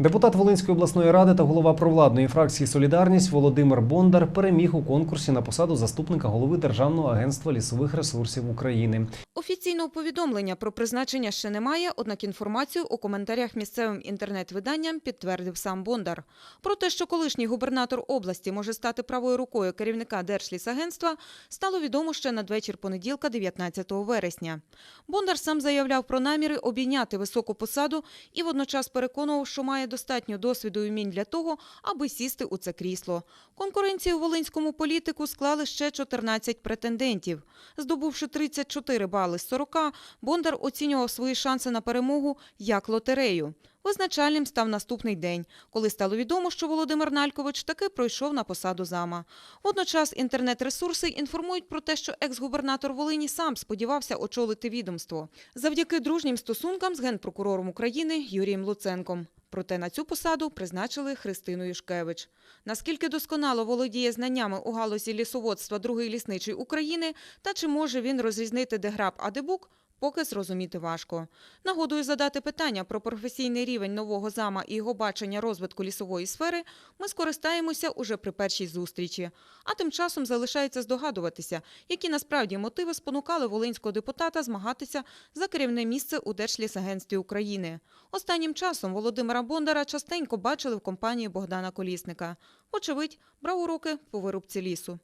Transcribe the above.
Депутат Волинської обласної ради та голова провладної фракції Солідарність Володимир Бондар переміг у конкурсі на посаду заступника голови Державного агентства лісових ресурсів України. Офіційного повідомлення про призначення ще немає, однак інформацію у коментарях місцевим інтернет-виданням підтвердив сам Бондар. Про те, що колишній губернатор області може стати правою рукою керівника Держлісагентства, стало відомо ще надвечір понеділка, 19 вересня. Бондар сам заявляв про наміри обійняти високу посаду і водночас переконував, що має достатньо досвіду і вмінь для того, аби сісти у це крісло. Конкуренцію волинському політику склали ще 14 претендентів. Здобувши 34 бали з 40, Бондар оцінював свої шанси на перемогу як лотерею. Визначальним став наступний день, коли стало відомо, що Володимир Налькович таки пройшов на посаду зама. Водночас інтернет-ресурси інформують про те, що екс-губернатор Волині сам сподівався очолити відомство завдяки дружнім стосункам з генпрокурором України Юрієм Луценком. Проте на цю посаду призначили Христину Юшкевич. Наскільки досконало володіє знаннями у галузі лісоводства другий лісничий України та чи може він розрізнити де граб, а де бук, поки зрозуміти важко. Нагодою задати питання про професійний рівень нового зама і його бачення розвитку лісової сфери ми скористаємося уже при першій зустрічі. А тим часом залишається здогадуватися, які насправді мотиви спонукали волинського депутата змагатися за керівне місце у Держлісагентстві України. Останнім часом Володимира Бондара частенько бачили в компанії Богдана Колісника. Вочевидь, брав уроки по вирубці лісу.